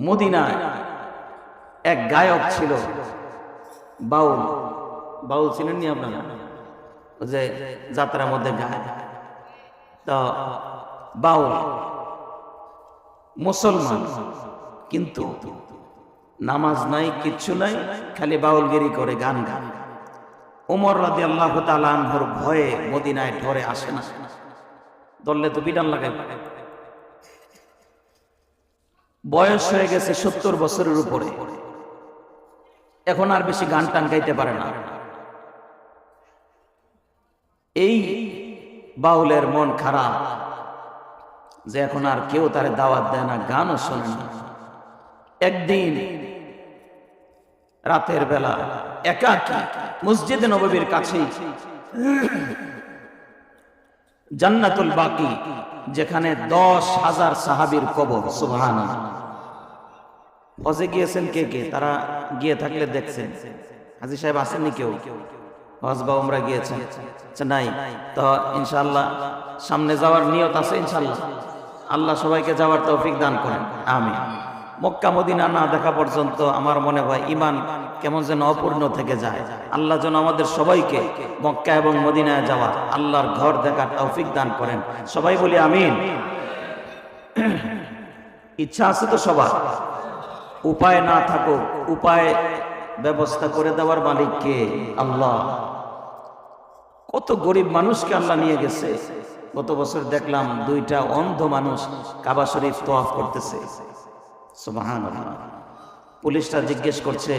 মদিনায় এক গায়ক ছিল। বাউল। বাউল ছিলেন নি আপনারা? যে যাত্রার মধ্যে গায়। তো বাউল। মুসলমান। কিন্তু নামাজ নাই, কিচ্ছু নাই, খালি বাউলগিরি করে গান গান ওমর রাদি আল্লাহ তালানহর ভয়ে মদিনায় ঢরে আসে না। দললে তো বিডান লাগাই বয়স হয়ে গেছে সত্তর বছরের উপরে। এখন আর বেশি গান টান গাইতে পারে না। এই বাউলের মন খারাপ যে এখন আর কেউ তারে দাওয়াত দেয় না, গানও শোনে না। একদিন রাতের বেলা একা মসজিদে নববীর কাছেই জান্নাতুল বাকি যেখানে দশ হাজার সাহাবির কবর সুবহান হজে গিয়েছেন কে কে? তারা গিয়ে থাকলে দেখছেন। হাজি সাহেব আসেননি কেউ? হজ বা আচ্ছা, নাই। তো ইনশাল্লাহ সামনে যাওয়ার নিয়ত আছে ইনশাল্লাহ আল্লাহ সবাইকে যাওয়ার তৌফিক দান করেন। আমি মক্কা মদিনা না দেখা পর্যন্ত আমার মনে হয় ইমান কেমন যেন অপূর্ণ থেকে যায়। আল্লাহ যেন আমাদের সবাইকে মক্কা এবং মদিনায় যাওয়া আল্লাহর ঘর দেখার তৌফিক দান করেন। সবাই বলি আমিন। ইচ্ছা আছে তো সবার? উপায় না থাকুক, উপায় ব্যবস্থা করে দেওয়ার মালিক কে? আল্লাহ। কত গরিব মানুষকে আল্লাহ নিয়ে গেছে। গত বছর দেখলাম দুইটা অন্ধ মানুষ কাবা শরীফ তোয়াফ করতেছে। পুলিশটা জিজ্ঞেস করছে,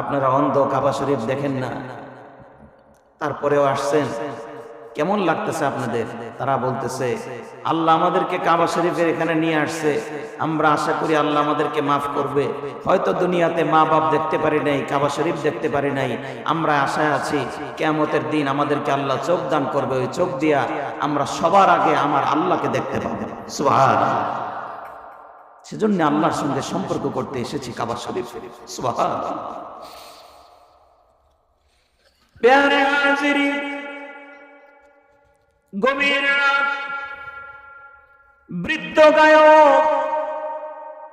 আপনারা অন্ধ কাবা শরীফ দেখেন না? তারপরেও আসছেন, কেমন লাগতেছে আপনাদের? তারা বলতেছে, আল্লাহ আমাদেরকে কাবা শরীফের এখানে নিয়ে আসছে। আমরা আশা করি আল্লাহ আমাদেরকে মাফ করবে। হয়তো দুনিয়াতে মা বাপ দেখতে পারি নাই, কাবা শরীফ দেখতে পারি নাই। আমরা আশায় আছি কেমতের দিন আমাদেরকে আল্লাহ চোখ দান করবে। ওই চোখ দিয়া আমরা সবার আগে আমার আল্লাহকে দেখতে পাবো। সুবহানাল্লাহ। সেজন্য আল্লাহর সঙ্গে সম্পর্ক করতে এসেছি কাবা শরীফ। গভীর বৃদ্ধ গায়ক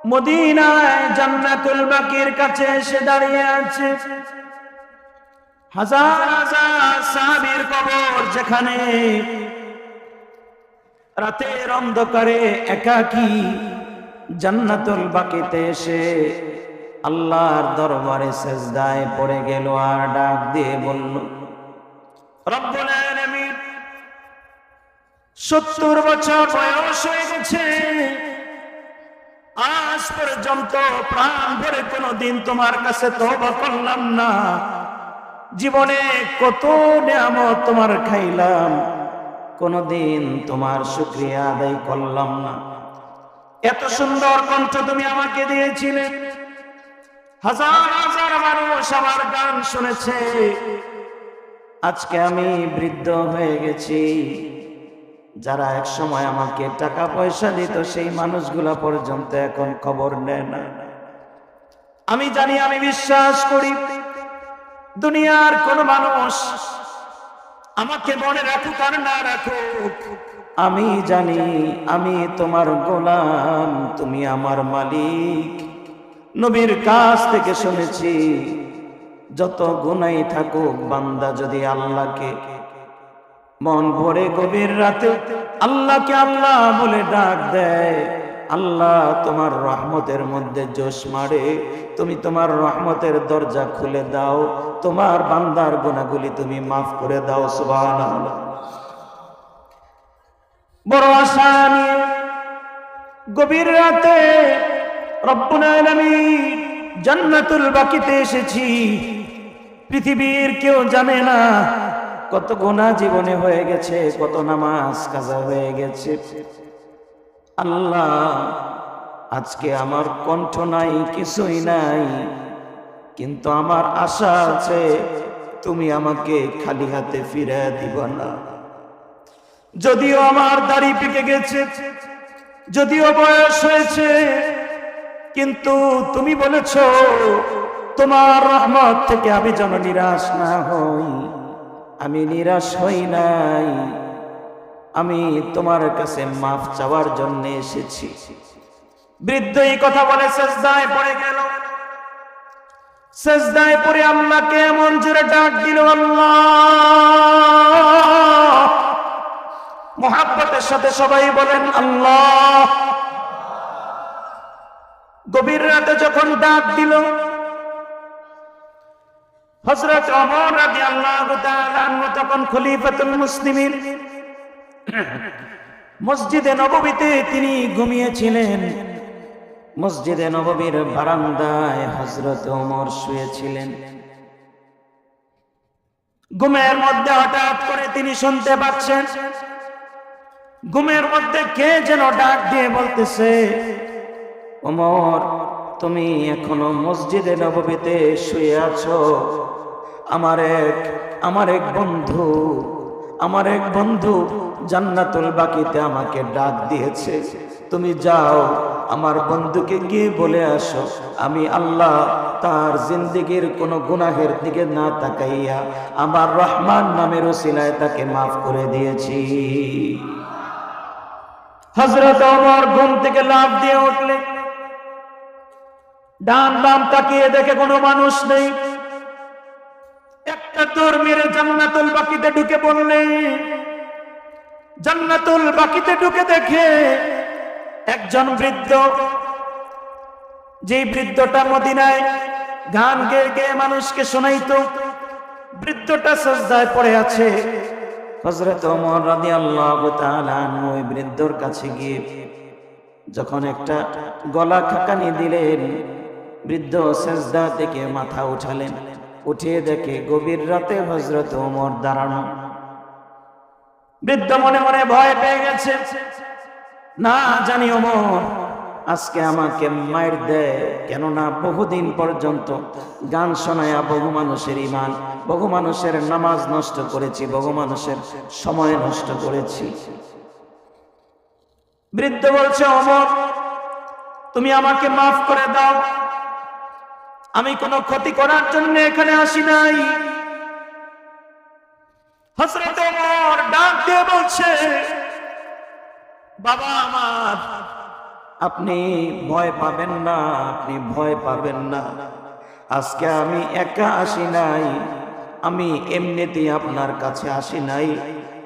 মদিনায় জান্নাতুল বাকির কাছে এসে দাঁড়িয়ে আছে। হাজার হাজার সাহাবীর কবর যেখানে রাতের অন্ধকারে একাকী জান্নাতুল বাকিতে এসে আল্লাহর দরবারে সেজদায় পড়ে গেল আর ডাক দিয়ে বলল, রব্বুল আলামিন, সত্তর বছর বয়স হয়ে গেছে। আজ পর্যন্ত প্রাণ ভরে কোনোদিন তোমার কাছে তওবা করলাম না। জীবনে কত নিয়ামত তোমার খাইলাম। কোনোদিন তোমার শুক্রিয়া আদায় করলাম না। এত সুন্দর কণ্ঠ তুমি আমাকে দিয়েছিলে। হাজার হাজার মানুষ আমার গান শুনেছে। আজকে আমি বৃদ্ধ হয়ে গেছি। যারা এক সময় আমাকে টাকা পয়সা দিত, সেই মানুষগুলা পর্যন্ত এখন খবর নেয় না। আমি জানি, আমি বিশ্বাস করি, দুনিয়ার কোন মানুষ আমাকে মনে রাখুক আর না রাখুক আমি জানি, আমি তোমার গোলাম, তুমি আমার মালিক। নবীর কাছ থেকে শুনেছি, যত গুনাই থাকুক, বান্দা যদি আল্লাহকে মন ভরে গভীর রাতে আল্লাহকে আল্লাহ বলে ডাক দেয়, আল্লাহ তোমার রহমতের মধ্যে জোশ মারে। তুমি তোমার রহমতের দরজা খুলে দাও, তোমার বান্দার গুণাগুলি তুমি মাফ করে দাও, সুবহানাল্লাহ। বড় আশা নিয়ে গভীর রাতে রব্বুল আলামিন জান্নাতুল বাকিতে এসেছি। পৃথিবীর কেউ জানে না কত গোনা জীবনে হয়ে গেছে, কত নামাজ কাজা হয়ে গেছে। আল্লাহ, আজকে আমার কণ্ঠ নাই, কিছুই নাই। কিন্তু আমার আশা আছে, তুমি আমাকে খালি হাতে ফিরে দিব না। যদিও আমার দাড়ি পেকে গেছে, যদিও বয়স হয়েছে, কিন্তু তুমি বলেছ, তোমার রহমত থেকে আমি যেন নিরাশ না হই। আমি নিরাশ হই নাই। আমি তোমার কাছে মাফ চাওয়ার জন্য এসেছি। বৃদ্ধ এই কথা বলে সেজদায় পড়ে গেল। সেজদায় পড়ে আল্লাহকে এমন জোরে ডাক দিল, আল্লাহ! মোহাব্বতের সাথে সবাই বলেন, আল্লাহ। গভীর রাতে যখন ডাক দিল হজরত অমর রাজি আল্লাহ তখন খলিফাতুল মুসলিমিন, মসজিদে নববীতে তিনি ঘুমিয়েছিলেন। মসজিদে নববীর বারান্দায় হজরত ওমর শুয়েছিলেন। ঘুমের মধ্যে হঠাৎ করে তিনি শুনতে পাচ্ছেন ঘুমের মধ্যে কে যেন ডাক দিয়ে বলতেছে, ওমর, তুমি এখনও মসজিদে নববীতে শুয়ে আছো? আমার এক আমার এক বন্ধু, আমার এক বন্ধু জান্নাতুল বাকিতে আমাকে ডাক দিয়েছে। তুমি যাও, আমার বন্ধুকে গিয়ে বলে আসো? আমি আল্লাহ তার জিন্দিগির কোনো গুনাহের দিকে না তাকাইয়া আমার রহমান নামের ওসিলায় তাকে মাফ করে দিয়েছি। হজরত ওমর ঘুম থেকে লাভ দিয়ে উঠলে। ডান বাম তাকিয়ে দেখে কোনো মানুষ নেই। একটা তোর মেরে জান্নাতুল বাকিতে ঢুকে পড়লে। জান্নাতুল বাকিতে ঢুকে দেখে একজন বৃদ্ধ যে বৃদ্ধটা মদিনায় গান গেয়ে গেয়ে মানুষকে শোনাইতো, বৃদ্ধটা সজদায় পড়ে আছে। হজরত ওমর তাআলা আনহু ওই বৃদ্ধর কাছে গিয়ে যখন একটা গলা খাকানি দিলেন, বৃদ্ধ সেজদা থেকে মাথা উঠালেন। উঠিয়ে দেখে গভীর রাতে হজরত ওমর দাঁড়ানো। বৃদ্ধ মনে মনে ভয় পেয়ে গেছে। না জানি ওমর আজকে আমাকে মায়ের দেয়। কেননা বহুদিন পর্যন্ত গান শোনায়া বহু মানুষের ইমান বহু মানুষের নামাজ নষ্ট করেছি, বহু মানুষের সময় নষ্ট করেছি। বৃদ্ধ বলছে, অমর, তুমি আমাকে মাফ করে দাও। আমি কোনো ক্ষতি করার জন্য এখানে আসি নাই। হসরত ডাক দিয়ে বলছে, বাবা আমার আপনি ভয় পাবেন না, আপনি ভয় পাবেন না। আজকে আমি একা আসি নাই, আমি এমনিতেই আপনার কাছে আসি নাই।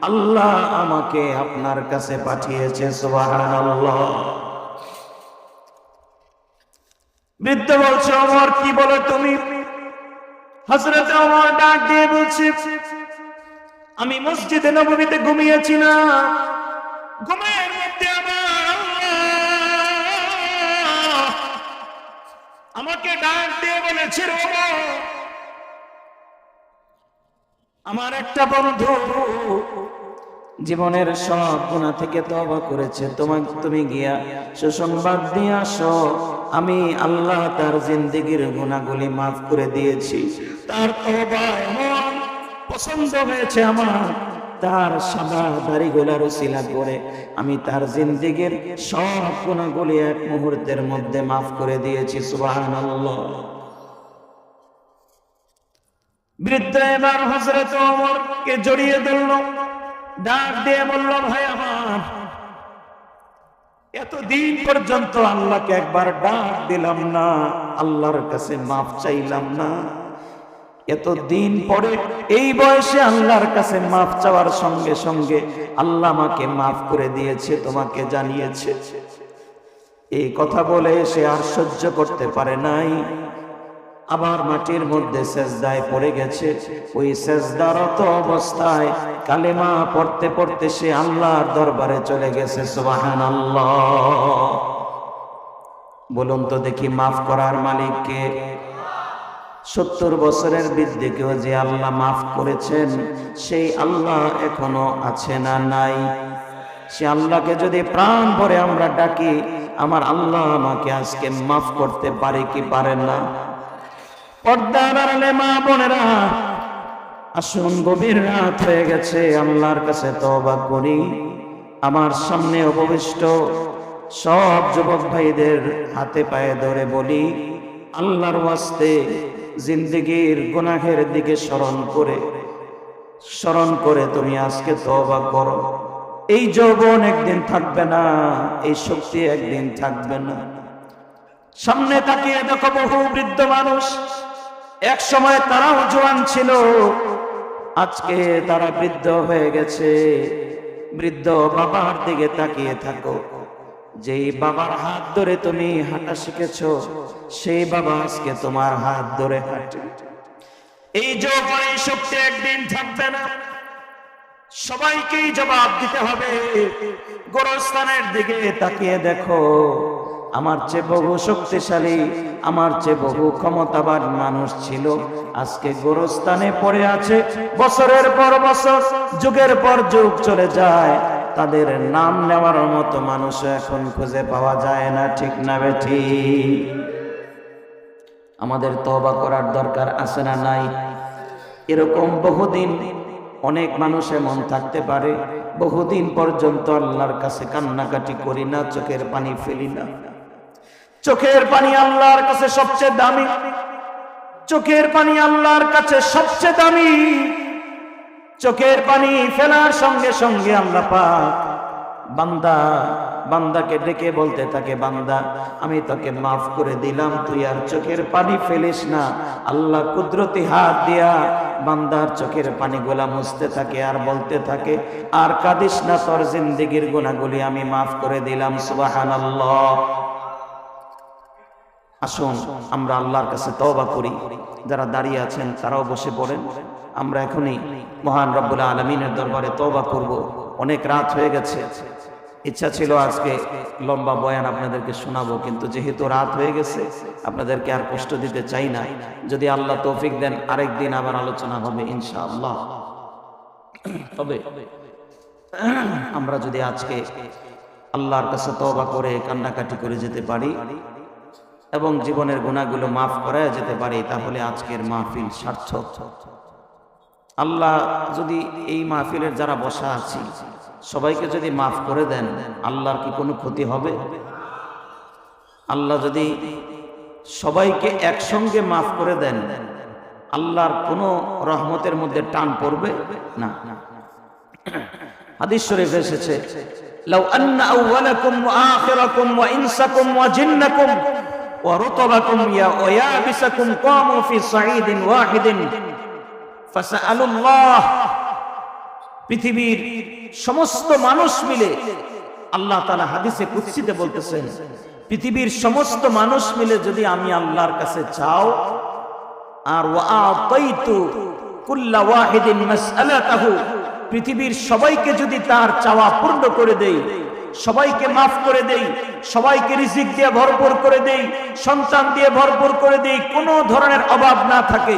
আল্লাহ আমাকে আপনার কাছে পাঠিয়েছে বৃদ্ধ বলছে অমর কি বলো তুমি? হজরত অমর ডাক দিয়ে বলছে, আমি মসজিদে নবমীতে ঘুমিয়েছি না ঘুমের আমাকে ডাক দিয়ে বলেছে আমার একটা বন্ধু জীবনের সব গুণা থেকে তবা করেছে। তোমাকে তুমি গিয়া সুসংবাদ দিয়ে আসো। আমি আল্লাহ তার জিন্দিগির গুণাগুলি মাফ করে দিয়েছি। তার তবা এমন পছন্দ হয়েছে আমার। তার সাদা দাড়ি গোলার উসিলা করে আমি তার জিন্দিগির সব গুণাগুলি এক মুহূর্তের মধ্যে মাফ করে দিয়েছি, সুবহানাল্লাহ। বৃদ্ধ এবার হজরত ওমরকে জড়িয়ে ধরল, ডাক দিয়ে বলল, ভাই আমার, এতদিন পর্যন্ত আল্লাহকে একবার ডাক দিলাম না, আল্লাহর কাছে মাফ চাইলাম না। এতদিন পরে এই বয়সে আল্লাহর কাছে মাফ চাওয়ার সঙ্গে সঙ্গে আল্লাহ আমাকে মাফ করে দিয়েছে, তোমাকে জানিয়েছে। এই কথা বলে সে আর সহ্য করতে পারে নাই। আবার মাটির মধ্যে সেজদায় পড়ে গেছে। ওই সেজদারত অবস্থায় কালেমা পড়তে পড়তে সে আল্লাহর দরবারে চলে গেছে সুবাহান বলুন তো দেখি মাফ করার মালিককে সত্তর বছরের বৃদ্ধিকেও যে আল্লাহ মাফ করেছেন, সেই আল্লাহ এখনও আছে না নাই। সে আল্লাহকে যদি প্রাণ ভরে আমরা ডাকি, আমার আল্লাহ আমাকে আজকে মাফ করতে পারে কি পারেন না? পর্দার আড়ালে মা বোনেরা, আসুন গভীর রাত হয়ে গেছে, আল্লাহর কাছে তবা করি। আমার সামনে উপবিষ্ট সব যুবক ভাইদের হাতে পায়ে ধরে বলি, আল্লাহর ওয়াস্তে জিন্দিগির গুনাহের দিকে স্মরণ করে। স্মরণ করে তুমি আজকে তবা করো। এই যৌবন একদিন থাকবে না, এই শক্তি একদিন থাকবে না। সামনে তাকিয়ে দেখো বহু বৃদ্ধ মানুষ। এক সময় তারাও জোয়ান ছিল। আজকে তারা বৃদ্ধ হয়ে গেছে। বৃদ্ধ বাবার দিকে তাকিয়ে থাকো। যেই বাবার হাত ধরে তুমি হাঁটা শিখেছ, সেই বাবা আজকে তোমার হাত ধরে হাঁটে। এই যৌবনে শক্তি একদিন থাকবে না। সবাইকেই জবাব দিতে হবে। গোরস্থানের দিকে তাকিয়ে দেখো। আমার চেয়ে বহু শক্তিশালী, আমার চেয়ে বহু ক্ষমতাবান মানুষ ছিল। আজকে গোরস্থানে পড়ে আছে। বছরের পর বছর, যুগের পর যুগ চলে যায়। তাদের নাম নেওয়ার মতো মানুষ এখন খুঁজে পাওয়া যায় না, ঠিক না বেঠি? আমাদের তবা করার দরকার আছে না নাই? এরকম বহুদিন অনেক মানুষের মন থাকতে পারে, বহুদিন পর্যন্ত আল্লাহর কাছে কান্নাকাটি করি না, চোখের পানি ফেলি না। চোখের পানি আল্লাহর কাছে সবচেয়ে দামি। চোখের পানি আল্লাহর কাছে সবচেয়ে দামি। চোখের পানি ফেলার সঙ্গে সঙ্গে আল্লাহ পাক। বান্দা, বান্দাকে ডেকে বলতে থাকে, বান্দা, আমি তোকে মাফ করে দিলাম, তুই আর চোখের পানি ফেলিস না। আল্লাহ কুদরতি হাত দিয়া বান্দার চোখের পানিগুলা মুছতে থাকে আর বলতে থাকে, আর কাঁদিস না, তোর জিন্দিগির গুণাগুলি আমি মাফ করে দিলাম, সুবহানাল্লাহ। আসুন, আমরা আল্লাহর কাছে তওবা করি। যারা দাঁড়িয়ে আছেন, তারাও বসে পড়েন। আমরা এখনই মহান রব্বুল আলমিনের দরবারে তওবা করব। অনেক রাত হয়ে গেছে। ইচ্ছা ছিল আজকে লম্বা বয়ান আপনাদেরকে শোনাবো, কিন্তু যেহেতু রাত হয়ে গেছে, আপনাদেরকে আর কষ্ট দিতে চাই না। যদি আল্লাহ তৌফিক দেন আরেক দিন আবার আলোচনা হবে, ইনশাআল্লাহ। তবে আমরা যদি আজকে আল্লাহর কাছে তওবা করে, কান্নাকাটি করে যেতে পারি এবং জীবনের গুণাগুলো মাফ করা যেতে পারে, তাহলে আজকের মাহফিল সার্থক। আল্লাহ যদি এই মাহফিলের যারা বসা আছি, সবাইকে যদি মাফ করে দেন, আল্লাহর কি কোনো ক্ষতি হবে? আল্লাহ যদি সবাইকে একসঙ্গে মাফ করে দেন, আল্লাহর কোনো রহমতের মধ্যে টান পড়বে? না। হাদিস শরীফ এসেছে, লাউ আন্না আউওয়ালাকুম ওয়া আখিরাকুম ওয়া রুতাবাকুম ইয়া ওয়া ইয়াবিসাকুম কামু ফি সাঈদিন ওয়াহিদিন। ফাসআলুল্লাহ। পৃথিবীর সমস্ত মানুষ মিলে আল্লাহ তাআলা হাদিসে কুদসিতে বলতেছেন, পৃথিবীর সমস্ত মানুষ মিলে যদি আমি আল্লাহর কাছে চাও, আর পৃথিবীর সবাইকে যদি তার চাওয়া পূর্ণ করে দেই সবাইকে মাফ করে দেই, সবাইকে রিজিক দিয়ে ভরপুর করে দেই, সন্তান দিয়ে ভরপুর করে দেই, কোনো ধরনের অভাব না থাকে।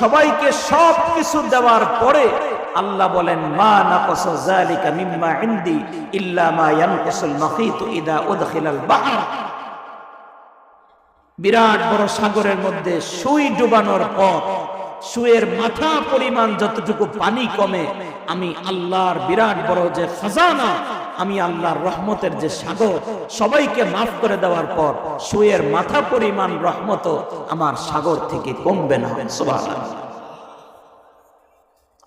সবাইকে সব কিছু দেওয়ার পরে আল্লাহ বলেন, মা নাকস যালিকা মিম্মা ইনদি ইল্লা মা ইয়ানকুসুল মাখিতু ইদা উদখিলাল বাহর। বিরাট বড় সাগরের মধ্যে সুই ডুবানোর পর সুয়ের মাথা পরিমাণ যতটুকু পানি কমে, আমি আল্লাহর বিরাট বড় যে খাজানা আমি আল্লাহর রহমতের যে সাগর, সবাইকে মাফ করে দেওয়ার পর সুয়ের মাথা পরিমাণ রহমত আমার সাগর থেকে কমবে না।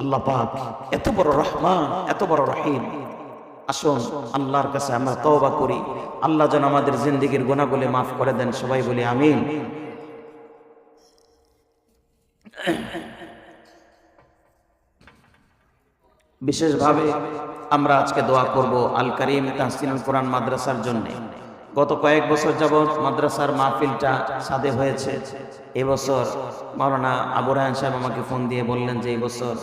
আল্লাহ পাক এত বড় রহমান, এত বড় রহিম। আসুন, আল্লাহর কাছে আমরা তওবা করি। আল্লাহ যেন আমাদের জিন্দিগির গুণাগুলি মাফ করে দেন, সবাই বলি আমিন। বিশেষভাবে আমরা আজকে দোয়া করব আল করিম তাহসিনুল কোরআন মাদ্রাসার জন্য। গত কয়েক বছর যাবৎ মাদ্রাসার মাহফিলটা সাদে হয়েছে। এবছর মাওলানা আবু রায়হান সাহেব আমাকে ফোন দিয়ে বললেন যে, এই বছর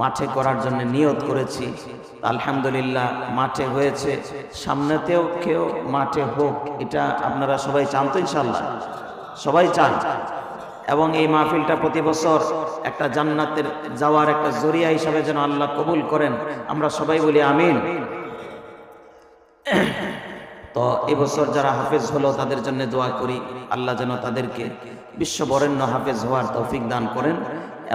মাঠে করার জন্য নিয়ত করেছি। আলহামদুলিল্লাহ মাঠে হয়েছে। সামনেতেও কেউ মাঠে হোক, এটা আপনারা সবাই চান তো ইনশাল্লাহ সবাই চান। এবং এই মাহফিলটা প্রতি বছর একটা জান্নাতের যাওয়ার একটা জরিয়া হিসাবে যেন আল্লাহ কবুল করেন। আমরা সবাই বলি আমিন। তো এবছর যারা হাফেজ হলো, তাদের জন্য দোয়া করি। আল্লাহ যেন তাদেরকে বিশ্ববরেণ্য হাফেজ হওয়ার তৌফিক দান করেন।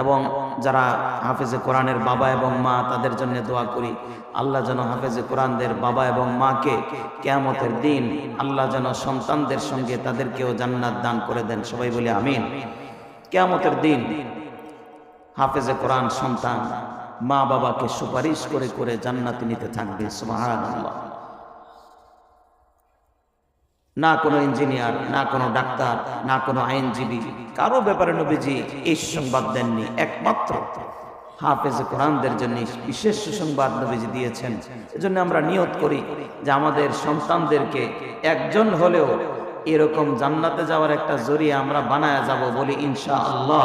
এবং যারা হাফেজে কোরআনের বাবা এবং মা, তাদের জন্য দোয়া করি। আল্লাহ যেন হাফেজে কোরআনদের বাবা এবং মাকে কেয়ামতের দিন আল্লাহ যেন সন্তানদের সঙ্গে তাদেরকেও জান্নাত দান করে দেন। সবাই বলে আমিন। কেয়ামতের দিন হাফেজে কোরআন সন্তান মা বাবাকে সুপারিশ করে করে জান্নাতে নিতে থাকবে না কোনো ইঞ্জিনিয়ার, না কোনো ডাক্তার, না কোনো আইনজীবী, কারও ব্যাপারে নবীজি এই সুসংবাদ দেননি। একমাত্র হাফেজ কোরআনদের জন্য বিশেষ সুসংবাদ নবীজি দিয়েছেন। এজন্য আমরা নিয়ত করি যে আমাদের সন্তানদেরকে একজন হলেও এরকম জান্নাতে যাওয়ার একটা জরিয়া আমরা বানায় যাব বলি ইনশা আল্লাহ